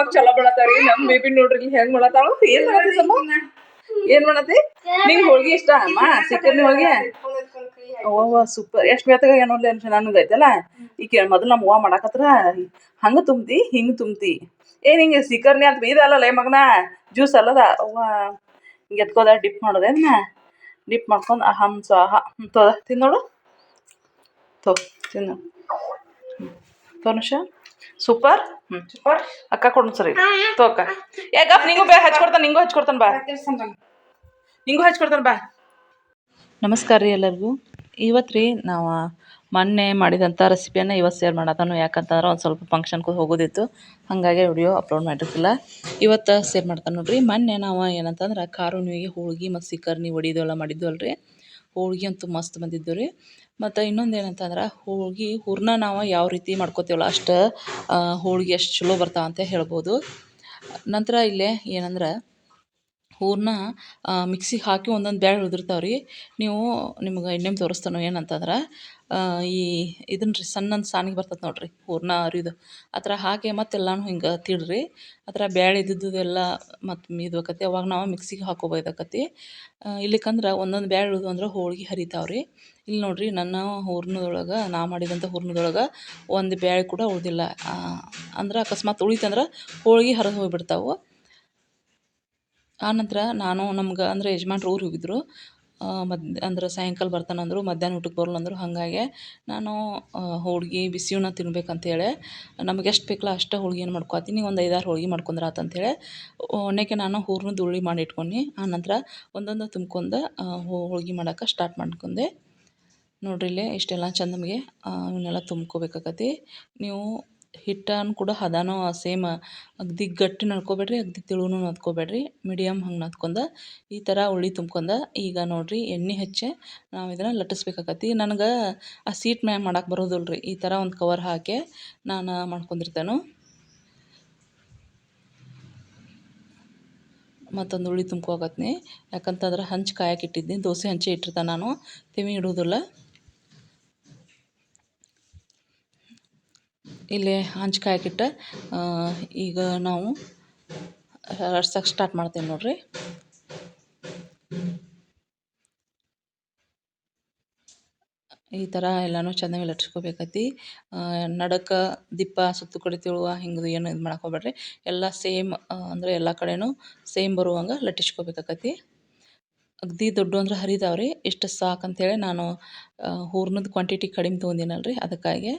ಸ್ವಯಂಪಾಕ್ ಚಲೋ ಮಾಡತಾವ್ರಿ ನಮ್ ಬೇಬಿ ನೋಡ್ರಿ ಹೆಂಗ್ ಮಾಡತ್ತಾಳು ಏನ್ ಮಾಡತಿ ಸಮ ಏನ್ ಮಾಡತ್ತಿ? ನಿಂಗ್ ಹೋಳ್ಗಿ ಇಷ್ಟ ಅಮ್ಮ ಹೋಳಿಗೆ ಹೋಳ್ಗೆ? ಓವ ಸೂಪರ್ ಎಷ್ಟ್ ಮೆತ್ತಗ ಏನೋ ಐತಲ್ಲ ಈಗ ಮೊದಲು ನಮ್ಮ ಅವ್ವ ಮಾಡಾಕತ್ರ ಹಂಗ ತುಂಬ್ತಿ, ಹಿಂಗ್ ತುಂಬ್ತಿ. ಏನ್ ಹಿಂಗ ಸಿಕ್ಕರ್ನಿ ಅಂತ ಇದಲ್ಲ ಲೇ ಮಗನ? ಜ್ಯೂಸ್ ಅಲ್ಲದ? ಅವ್ವ, ಹಿಂಗೆ ಎತ್ಕೋದ, ಡಿಪ್ ಮಾಡೋದೇನ ಡಿಪ್ ಮಾಡ್ಕೊಂಡು ಅಹಂ, ಸ್ವಾಹ ತೋದ ತಿನ್ನೋಡು ತೋ, ತಿನ್ನು. ತೋನುಷ ಸೂಪರ್? ಹ್ಞೂ ಅಕ್ಕ ಕೊಡು ಸರಿ. ತೋಕ. ಯಾಕಪ್ಪ ನಿಂಗೂ ಬೇ, ಹಚ್ಕೊಡ್ತಾನೆ, ನಿಂಗೂ ಹಚ್ಕೊಡ್ತಾನೆ ಬಾ. ನಿಂಗೂ ಹಚ್ಕೊಡ್ತಾನೆ ಬಾ. ನಮಸ್ಕಾರ ರೀ ಎಲ್ಲರಿಗೂ. ಇವತ್ತು ರೀ ನಾವು ಮೊನ್ನೆ ಮಾಡಿದಂಥ ರೆಸಿಪಿಯನ್ನು ಇವತ್ತು ಶೇರ್ ಮಾಡತ್ತಾನು ಯಾಕಂತಂದ್ರೆ ಒಂದು ಸ್ವಲ್ಪ ಫಂಕ್ಷನ್ಗೆ ಹೋಗೋದಿತ್ತು. ಹಾಗಾಗಿ ವಿಡಿಯೋ ಅಪ್ಲೋಡ್ ಮಾಡಿರ್ತಿಲ್ಲ. ಇವತ್ತು ಶೇರ್ ಮಾಡ್ತಾನೆ ನೋಡ್ರಿ. ಮೊನ್ನೆ ನಾವು ಏನಂತಂದ್ರೆ ಕಾರುಣಿಗೆ ಹೋಳ್ಗೆ ಮತ್ತು ಸಿಕ್ಕರ್ನಿ ಒಡಿದೆಲ್ಲ ಮಾಡಿದ್ವು ಅಲ್ರಿ ಹೋಳ್ಗೆ ಅಂತೂ ಮಸ್ತ್ ಬಂದಿದ್ದು ರೀ. ಮತ್ತು ಇನ್ನೊಂದು ಏನಂತಂದ್ರೆ, ಹೋಳ್ಗೆ ಹೂರ್ಣ ನಾವು ಯಾವ ರೀತಿ ಮಾಡ್ಕೋತೀವಲ್ಲ ಅಷ್ಟು ಹೋಳ್ಗೆ ಅಷ್ಟು ಚಲೋ ಬರ್ತಾವ ಅಂತ ಹೇಳ್ಬೋದು. ನಂತರ ಇಲ್ಲೇ ಏನಂದ್ರೆ, ಹೂರಣ ಮಿಕ್ಸಿಗೆ ಹಾಕಿ ಒಂದೊಂದು ಬ್ಯಾಳೆ ಉದುರ್ತಾವೆ ರೀ ನೀವು ನಿಮ್ಗೆ ಇನ್ನೊಮ್ಮೆ ತೋರಿಸ್ತಾನೋ ಏನಂತಂದ್ರೆ ಈ ಇದನ್ನ ರೀ ಸಣ್ಣಂದು ಸಾನಿಗೆ ಬರ್ತದೆ ನೋಡಿರಿ ಹೂರ್ಣ ಅರಿದು ಆ ಥರ ಹಾಕಿ ಮತ್ತು ಎಲ್ಲನೂ ಹಿಂಗೆ ತಿಳ್ರಿ. ಆ ಥರ ಬ್ಯಾಳೆ ಇದ್ದಿದ್ದು ಎಲ್ಲ ಮತ್ತು ಆಕತಿ ಅವಾಗ ನಾವು ಮಿಕ್ಸಿಗೆ ಹಾಕೋಬೇಕಾಕತಿ ಇಲ್ಲಿಕಂದ್ರೆ ಒಂದೊಂದು ಬ್ಯಾಳೆ ಉಳಿದು ಅಂದ್ರೆ ಹೋಳಿಗೆ ಹರಿತಾವೆ ರೀ ಇಲ್ಲಿ ನೋಡ್ರಿ ನನ್ನ ಹೂರ್ಣದೊಳಗೆ, ನಾ ಮಾಡಿದಂಥ ಹೂರ್ಣದೊಳಗೆ ಒಂದು ಬ್ಯಾಳೆ ಕೂಡ ಉಳಿದಿಲ್ಲ. ಅಂದ್ರೆ ಅಕಸ್ಮಾತ್ ಉಳಿತಂದ್ರೆ ಹೋಳಿಗೆ ಹರಿದು ಹೋಗ್ಬಿಡ್ತಾವೆ. ಆನಂತರ ನಾನು ನಮ್ಗೆ ಅಂದರೆ ಯಜಮಾನ್ರು ಊರು ಹೋಗಿದ್ದರು ಮದ್, ಅಂದ್ರೆ ಸಾಯಂಕಾಲ ಬರ್ತಾನಂದರು, ಮಧ್ಯಾಹ್ನ ಊಟಕ್ಕೆ ಬರಲ್ಲ ಅಂದರು ಹಾಗಾಗಿ ನಾನು ಹೋಳ್ಗೆ ಬಿಸಿಯೂನ ತಿನ್ಬೇಕಂತೇಳಿ, ನಮ್ಗೆ ಎಷ್ಟು ಬೇಕಲ್ಲ ಅಷ್ಟು ಹೋಳ್ಗೆನ ಮಾಡ್ಕೊತೀನಿ ಒಂದು ಐದಾರು ಹೋಳ್ಗೆ ಮಾಡ್ಕೊಂಡ್ರೆ ಆತು ಒಣ್ಣೆಗೆ ನಾನು ಹೂರ್ಣದ ಧೂಳಿ ಮಾಡಿ ಇಟ್ಕೊಂಡು ಆನಂತರ ಒಂದೊಂದು ತುಂಬ್ಕೊಂಡು ಹೋಳ್ಗೆ ಮಾಡೋಕೆ ಸ್ಟಾರ್ಟ್ ಮಾಡ್ಕೊಂಡೆ. ನೋಡ್ರಿ ಇಲ್ಲೇ ಇಷ್ಟೆಲ್ಲ ಚಂದ ನಮಗೆ ಇವನ್ನೆಲ್ಲ ತುಂಬ್ಕೋಬೇಕಾಕತಿ. ನೀವು ಹಿಟ್ಟನ್ನು ಕೂಡ ಹದನೂ ಸೇಮ್ ಅಗ್ದಿ ಗಟ್ಟಿ ನಡ್ಕೊಬೇಡ್ರಿ, ಅಗ್ದಿ ತಿಳುನು ನದ್ಕೋಬೇಡ್ರಿ ಮೀಡಿಯಮ್ ಹಂಗೆ ನದ್ಕೊಂಡು ಈ ಥರ ಉಳ್ಳಿ ತುಂಬ್ಕೊಂದ ಈಗ ನೋಡಿರಿ ಎಣ್ಣೆ ಹಚ್ಚಿ ನಾವು ಇದನ್ನು ಲಟ್ಟಿಸ್ಬೇಕಾಕತಿ. ನನಗೆ ಆ ಸೀಟ್ ಮ್ಯಾಗ ಮಾಡಕ್ಕೆ ಬರೋದಿಲ್ಲ ರೀ ಈ ಥರ ಒಂದು ಕವರ್ ಹಾಕಿ ನಾನು ಮಾಡ್ಕೊಂಡಿರ್ತೇನೆ. ಮತ್ತೊಂದು ಉಳ್ಳಿ ತುಂಬ್ಕೋಕತ್ನಿ ಯಾಕಂತಂದ್ರೆ ಹಂಚು ಕಾಯಕ್ಕೆ ಇಟ್ಟಿದ್ದೀನಿ ದೋಸೆ ಹಂಚಿ ಇಟ್ಟಿರ್ತಾನೆ ನಾನು ತಿವಿ ಇಡೋದಿಲ್ಲ. ಇಲ್ಲಿ ಹಂಚು ಕಾಯಕ್ಕಿಟ್ಟು ಈಗ ನಾವು ಲಟ್ಸಕ್ಕೆ ಸ್ಟಾರ್ಟ್ ಮಾಡ್ತೀವಿ ನೋಡಿರಿ. ಈ ಥರ ಎಲ್ಲನೂ ಚೆನ್ನಾಗಿ ಲಟ್ಸ್ಕೋಬೇಕೈತಿ. ನಡಕ, ದಿಪ್ಪ, ಸುತ್ತು ಕಡೆ ತಿಳುವ ಹಿಂಗೆ ಏನು ಇದು ಮಾಡಕ್ಕೆ ಹೋಗ್ಬೇಡ್ರಿ. ಎಲ್ಲ ಸೇಮ್ ಅಂದರೆ ಎಲ್ಲ ಕಡೆನೂ ಸೇಮ್ ಬರುವಂಗೆ ಲಟ್ಟಿಸ್ಕೋಬೇಕಾಕತಿ. ಅಗ್ದಿ ದೊಡ್ಡ ಅಂದ್ರೆ ಹರಿದಾವ್ರಿ. ಇಷ್ಟು ಸಾಕಂತೇಳಿ ನಾನು ಹೂರ್ಣದ ಕ್ವಾಂಟಿಟಿ ಕಡಿಮೆ ತೊಗೊಂಡಿನಲ್ರಿ. ರೀ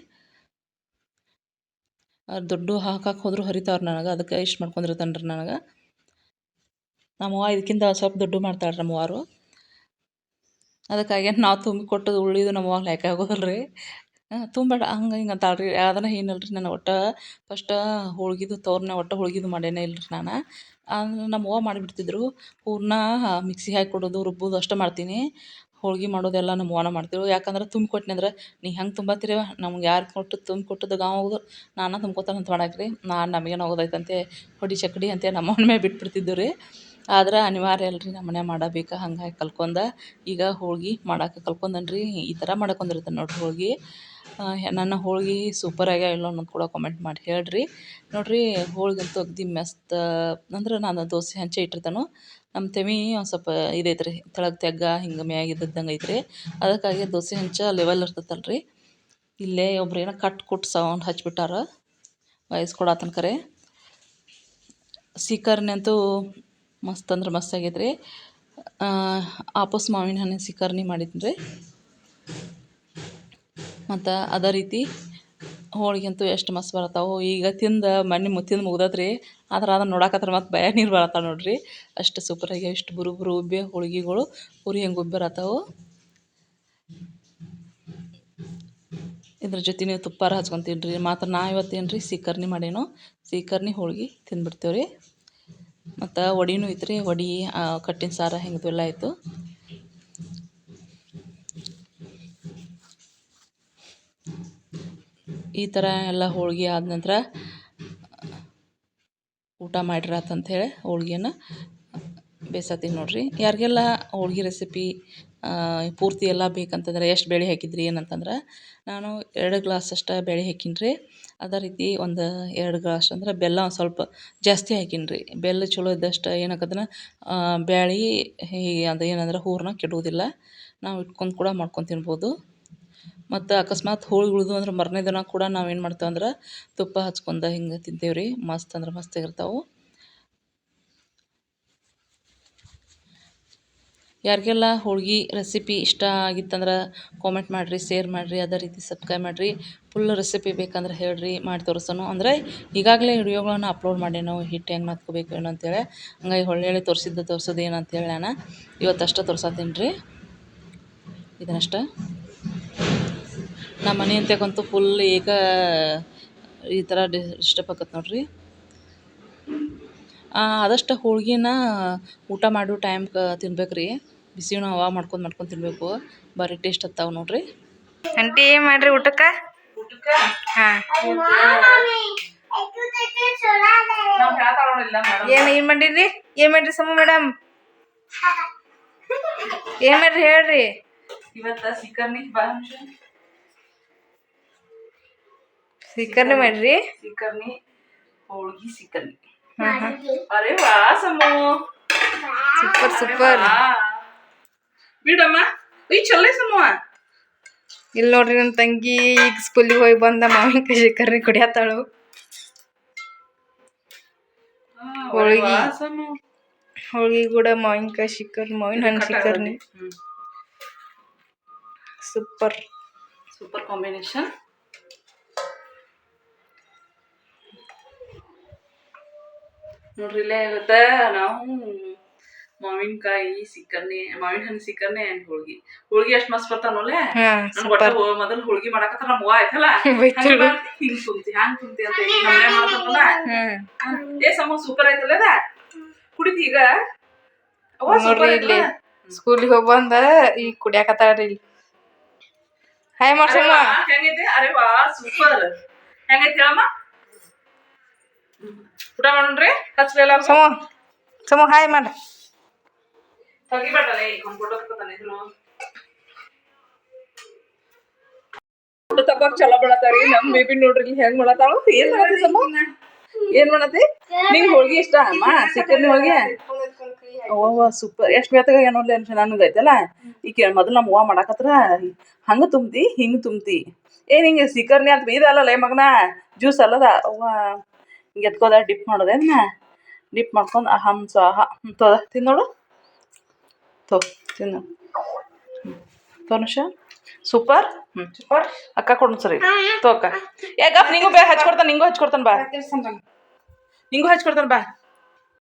ಅದಕ್ಕಾಗಿ ದೊಡ್ಡ ಹಾಕಕ್ಕೆ ಹೋದರೂ ಹರಿತಾವ್ರೆ ನನಗೆ, ಅದಕ್ಕೆ ಇಷ್ಟು ಮಾಡ್ಕೊಂಡಿರ್ತಾನೆ ರೀ ನನಗೆ ನಮ್ಮವ್ವ ಇದಕ್ಕಿಂತ ಸ್ವಲ್ಪ ದೊಡ್ಡ ಮಾಡ್ತಾಳೆ ರೀ ನಮ್ಮವ್ವಾರು ಅದಕ್ಕಾಗಿ ನಾವು ತುಂಬಿ ಕೊಟ್ಟದು ಉಳಿದು ನಮ್ಮವ್ವ ಲೆಕ್ಕ ಆಗೋದಲ್ಲ ರೀ ತುಂಬಬೇಡ, ಹಂಗೆ ಹಿಂಗೆ ಅಂತಾಳೆ ರೀ ಅದನ್ನು ಏನಲ್ಲ ರೀ ನಾನು ಒಟ್ಟು. ಫಸ್ಟ್ ಹೋಳ್ಗಿದು ತೋರಣ ಒಟ್ಟು ಹೋಳ್ಗಿದು ಮಾಡೇನೇ ರೀ ನಾನು. ನಮ್ಮವ್ವ ಮಾಡಿಬಿಡ್ತಿದ್ರು. ಪೂರ್ಣ ಮಿಕ್ಸಿಗೆ ಹಾಕಿ ಕೊಡೋದು, ರುಬ್ಬೋದು ಅಷ್ಟೇ ಮಾಡ್ತೀನಿ. ಹೋಳ್ಗೆ ಮಾಡೋದೆಲ್ಲ ನಮ್ಮ ಅವ್ವನ ಮಾಡ್ತಿದ್ರು ಯಾಕಂದ್ರೆ ತುಂಬಿ ಕೊಟ್ನಿ ಅಂದ್ರೆ ನೀ ಹೆಂಗೆ ತುಂಬತ್ತೀರವ ನಮ್ಗೆ ಯಾರು ಕೊಟ್ಟು ತುಂಬಿ ಕೊಟ್ಟದ್ದು ಹೋಗೋದು. ನಾನು ತುಂಬ್ಕೊತಾನಂತ ಮಾಡಾಕ್ರಿ ನಾನು ನಮಗೇನು ಹೋಗೋದೈತಂತೆ? ಹೊಡಿ ಚಕ್ಕಡಿ ಅಂತ ನಮ್ಮ ಅವ್ವನ ಮೇಲೆ ಬಿಟ್ಬಿಡ್ತಿದ್ದು ರೀ ಆದ್ರೆ ಅನಿವಾರ್ಯ ಅಲ್ರಿ ನಮ್ಮ ಮನೆ ಮಾಡಬೇಕು, ಹಂಗಾಗಿ ಕಲ್ತ್ಕೊಂಡ ಈಗ ಹೋಳ್ಗೆ ಮಾಡಕ್ಕೆ ಕಲ್ತ್ಕೊಂಡೇನಿ ರೀ ಈ ಥರ ಮಾಡಕ್ಕೊಂದಿರ್ತಾನೆ ನೋಡಿರಿ ಹೋಳ್ಗೆ. ನನ್ನ ಹೋಳ್ಗೆ ಸೂಪರ್ ಆಗ್ಯಾವ ಇಲ್ಲ ಅನ್ನೋದು ಕೂಡ ಕಮೆಂಟ್ ಮಾಡಿ ಹೇಳ್ರಿ. ನೋಡಿರಿ ಹೋಳ್ಗೆ ಅಂತೂ ಅಗ್ದಿ ಮೆಸ್ತ, ಅಂದ್ರೆ ನಾನು ದೋಸೆ ಹಂಚೆ ಇಟ್ಟಿರ್ತಾನೋ ನಮ್ಮ ತೆಮಿ ಒಂದು ಸ್ವಲ್ಪ ಇದೈತೆ ರೀ ತೆಳಗೆ ತೆಗ್ಗ ಹಿಂಗೆ ಮ್ಯಾಗ ಐತ್ರಿ. ಅದಕ್ಕಾಗಿ ದೋಸೆ ಹಂಚ ಲೆವೆಲ್ ಇರ್ತೈತಲ್ಲ ರೀ ಇಲ್ಲೇ ಒಬ್ರು ಏನೋ ಕಟ್ ಕೊಟ್ಟು ಸೌಂಡ್ ಹಚ್ಬಿಟ್ಟಾರ ವಾಯ್ಸ್ ಕೊಡತ್ತನ ಕರೆ. ಮಸ್ತ್ ಅಂದ್ರೆ ಮಸ್ತ್ ಆಗೈತೆ ರೀ. ಆಪಸ್ ಮಾವಿನ ಹಣ್ಣಿನ ಸೀಕರ್ಣಿ ಮಾಡಿದ್ದೀನಿ ರೀ. ಮತ್ತು ಅದೇ ರೀತಿ ಹೋಳ್ಗೆ ಅಂತೂ ಎಷ್ಟು ಮಸ್ತ್ ಬರತ್ತಾವೆ ಈಗ ತಿಂದು ಮಣ್ಣಿ ಮುತ್ತಿಂದ ಮುಗ್ದೈತೆ ರೀ. ಆದ್ರೆ ಅದನ್ನು ನೋಡಕತ್ರ ಮತ್ತು ಬಯ ನೀರು ಬರತ್ತಾವೆ ನೋಡಿರಿ. ಅಷ್ಟು ಸೂಪರಾಗಿ ಎಷ್ಟು ಬುರು ಬುರು ಉಬ್ಬೆ ಹೋಳಿಗೆಗಳು ಉರಿ ಹೆಂಗೆ ಉಬ್ಬಿ ಬರತ್ತಾವೆ ಇದ್ರ ಜೊತೆ ನೀವು ತುಪ್ಪಾರ ಹಚ್ಕೊತೀನಿ ರೀ ಮಾತ್ರ ನಾ ಇವತ್ತೇನು ರೀ ಸೀಕರ್ಣಿ ಮಾಡೇನು. ಸೀಕರ್ಣಿ ಹೋಳ್ಗೆ ತಿಂದ್ಬಿಡ್ತೇವೆ ರೀ ಮತ್ತು ವಡಿನೂ ಐತೆ ರೀ ವಡಿ ಕಟ್ಟಿನ ಸಾರ ಹಿಂಗೆ ಎಲ್ಲ ಆಯಿತು. ಈ ಥರ ಎಲ್ಲ ಹೋಳ್ಗೆ ಆದ ನಂತರ ಊಟ ಮಾಡಿರಾತ್ ಹೇಳಿ ಹೋಳ್ಗೆನ ಬೇಯಿಸತ್ತೀನಿ ನೋಡಿರಿ. ಯಾರಿಗೆಲ್ಲ ಹೋಳ್ಗೆ ರೆಸಿಪಿ ಪೂರ್ತಿ ಎಲ್ಲ ಬೇಕಂತಂದ್ರೆ ಎಷ್ಟು ಬೇಳೆ ಹಾಕಿದ್ರಿ ಏನಂತಂದ್ರೆ, ನಾನು ಎರಡು ಗ್ಲಾಸ್ ಅಷ್ಟು ಬೇಳೆ ಹಾಕೀನಿ ರೀ ಅದೇ ರೀತಿ ಒಂದು ಎರಡು ಗ್ಲಾಸ್ ಅಂದ್ರೆ ಬೆಲ್ಲ ಒಂದು ಸ್ವಲ್ಪ ಜಾಸ್ತಿ ಹಾಕೀನಿ ರೀ ಬೆಲ್ಲ ಚಲೋ ಇದ್ದಷ್ಟು ಏನಾಗತ್ತಂದ್ರೆ ಬ್ಯಾಳೆ ಅದು ಏನಂದ್ರೆ ಹೂರಣ ಕೆಡುವುದಿಲ್ಲ. ನಾವು ಇಟ್ಕೊಂಡು ಕೂಡ ಮಾಡ್ಕೊಂಡು ತಿನ್ಬೋದು. ಮತ್ತು ಅಕಸ್ಮಾತ್ ಹೋಳ್ಗೆ ಉಳಿದು ಅಂದ್ರೆ ಮರನೇ ದಿನ ಕೂಡ ನಾವೇನು ಮಾಡ್ತೇವೆ ಅಂದ್ರೆ ತುಪ್ಪ ಹಚ್ಕೊಂಡು ಹಿಂಗೆ ತಿಂತೇವೆ ರೀ ಮಸ್ತ್ ಅಂದ್ರೆ ಮಸ್ತ್ ಆಗಿರ್ತಾವೆ ಯಾರಿಗೆಲ್ಲ ಹೋಳ್ಗೆ ರೆಸಿಪಿ ಇಷ್ಟ ಆಗಿತ್ತಂದ್ರೆ ಕಾಮೆಂಟ್ ಮಾಡಿರಿ ಸೇರ್ ಮಾಡಿರಿ, ಅದೇ ರೀತಿ ಸಬ್ಸ್ಕ್ರೈಬ್ ಮಾಡಿರಿ. ಫುಲ್ ರೆಸಿಪಿ ಬೇಕಂದ್ರೆ ಹೇಳಿರಿ, ಮಾಡಿ ತೋರಿಸೋಣ ಅಂದರೆ ಈಗಾಗಲೇ ವಿಡಿಯೋಗಳನ್ನು ಅಪ್ಲೋಡ್ ಮಾಡಿ ನಾವು ಹಿಟ್ಟು ಹೆಂಗೆ ನಾದ್ಕೋಬೇಕು ಏನು ಅಂತೇಳಿ. ಹಂಗಾಗಿ ಹೊಳ್ಳಿ ತೋರಿಸಿದ್ದು, ತೋರಿಸೋದು ಏನು ಅಂತೇಳಿ ನಾನು ಇವತ್ತಷ್ಟೇ ತೋರಿಸತ್ತೀನಿ ರೀ. ಇದನ್ನಷ್ಟ. ನಮ್ಮ ಮನೆ ಅಂತಕ್ಕಂತೂ ಫುಲ್ ಈಗ ಈ ಥರ ಡಿಸ್ಟರ್ಬ್ ಆಗತ್ತೆ ನೋಡಿರಿ. ಆದಷ್ಟು ಹೋಳ್ಗೆನ ಊಟ ಮಾಡೋ ಟೈಮ್ಗೆ ತಿನ್ಬೇಕು ರೀ ಬಿಸಿನ ಹವಾ ಮಾಡ್ಕೊಂಡು ಮಾಡ್ಕೊಂಡು ತಿನ್ನಬೇಕು ಭಾರಿ ಟೇಸ್ಟ್ ಹತ್ತಾವ ನೋಡಿರಿ. ಆಂಟಿ ಏನ್ ಮಾಡ್ರಿ ಊಟಕ್ಕ? ಹಾ. ಏನ್ ಏನ್ ಮಾಡಿರಿ ಏನ್ ಮಾಡ್ರಿ ಸಮ ಮೇಡಮ್ ಏನು ಮಾಡ್ರಿ ಹೇಳ್ರಿ? ಇವತ್ತು ಸಿಕ್ಕರ್ನಿ ಮಾಡಿರಿ ಸಿಕ್ಕರ್ನಿ ಮಾಡ್ರಿ? ಸಿಕ್ಕರ್ನಿ ಹೋಳ್ಗಿ ಸಿಕ್ಕರ್ನಿ ಅರೆ ವಾ ಸಮೋ. Super super. ಬಿಡಮ್ಮ ಈ ಚೊಲ್ಲೆ ಸಮೂಹ ಇಲ್ಲಿ ನೋಡ್ರಿ ನನ್ನ ತಂಗಿ ಈಗ ಸ್ಕೂಲಿಗೆ ಹೋಗಿ ಬಂದ ಮಾವಿನಕಾಯಿ ಕರ್ರಿ ಕುಡಿಯತ್ತಾಳು ಹೋಳಿಗೆ. ಹೋಳಿಗೆ ಕೂಡ ಮಾವಿನಕಾಯಿ ಶಿಕರ್ನಿ ಮಾವಿನ ಹಣ್ಣು ಶಿಕರ್ನಿ ಸೂಪರ್. Super combination. ನೋಡ್ರಿ ಇಲ್ಲೇ ಇವತ್ತ ನಾವು ಮಾವಿನಕಾಯಿ ಸಿಕ್ಕರ್ನಿ ಮಾವಿನ ಹಣ್ಣು ಸಿಕ್ಕರ್ನಿ ಅಂಡ್ ಹೋಳ್ಗಿ. ಹೋಳ್ಗಿ ಎಷ್ಟ್ ಮಸ್ತ್ ಬರ್ತಾನಲ್ಲೇ ಮೊದಲ್ ಹೋಳ್ಗಿ ಮಾಡಕತ್ತ ನಮ್ಮ ಹೂವ ಆಯ್ತಲ್ಲ. ಹಂಗ್ ಕುಂತಿ ಹ್ಯಾಂಗ್ ಕುಂತಿ ಅಂತ ನಮ್ಮನೆ ಮಾಡ್ತಾರಲ್ಲ ಏ ಸಮ ಸೂಪರ್ ಆಯ್ತಲ್ಲ ಅದ? ಕುಡಿತಿ ಈಗ? ನೋಡ್ರಿ ಇಲ್ಲಿ ಸ್ಕೂಲಿಗೆ ಹೋಗಿ ಬಂದ ಈಗ ಕುಡಿಯಾಕತ್ತಾಳ್ರಿ ಇಲ್ಲಿ. ಹಾಯ್ ಮಾಡ್ಸಮ್ಮ ಹೆಂಗೈತಿ? ಅರೆ ವಾ ಸೂಪರ್ ಹೆಂಗೈತಿ ಹೇಳಮ್ಮ? ಊಟ ಮಾಡೋಣ್ರಿ ಹಚ್ಲಿಲ್ಲ ಸಮ ಸಮ ಹಾಯ್ ಮಾಡ ತೆಗಿಬೇಡಲ್ಲ ಈಗ ಫೋಟೋ ತಗೋತಾನೆ ಫೋಟೋ ತಗೋಕ್ ಚಲೋ ಬಳತಾರಿ ನಮ್ ಬೇಬಿ ನೋಡ್ರಿ ಇಲ್ಲಿ ಹೆಂಗ್ ಮಾಡತಾಳು ಏನ್ ಮಾಡತಿ ಸಮ? ಏನ್ ಮಾಡತಿ ನಿಂಗ್ ಹೋಳ್ಗಿ ಇಷ್ಟ ಅಮ್ಮ? ಸಿಕ್ಕರ್ನಿ ಹೋಳ್ಗಿ? ಅವ್ವ ಸೂಪರ್ ಎಷ್ಟ್ ಬೇತಾಗ ಏನೋ ಅನ್ಸ ಐತಲ್ಲ? ಈಗ ಮೊದಲು ನಮ್ಮ ಅವ್ವ ಮಾಡಾಕತ್ರ ಹಂಗ ತುಂಬ್ತಿ ಹಿಂಗ ತುಂಬ್ತಿ. ಏನ್ ಹಿಂಗ ಸಿಕ್ಕರ್ನಿ ಅಂತ ಬೀದಲ್ಲ ಲೈ ಮಗನ? ಜ್ಯೂಸ್ ಅಲ್ಲದ? ಅವ್ವ ಹಿಂಗೆ ಎತ್ಕೋದ ಡಿಪ್ ಮಾಡೋದೇನ ಡಿಪ್ ಮಾಡ್ಕೊಂಡು ಅಹಂ ಸ್ವಾಹ ತೋದ ತಿನ್ನೋಡು ತೋ ತಿನ್ನು. ತೋನುಷ ಸೂಪರ್. ಹ್ಞೂ ಸೂಪರ್. ಅಕ್ಕ ಕೊಡು ಸರಿ. ತೋ ಅಕ್ಕ. ಯಾಕಪ್ಪ ನಿಂಗೂ ಬೇಗ ಹಚ್ಕೊಡ್ತಾನೆ ನಿಂಗೂ ಹಚ್ಕೊಡ್ತಾನೆ ಬಾ. ನಿಂಗೂ ಹಚ್ಕೊಡ್ತಾನೆ ಬಾ.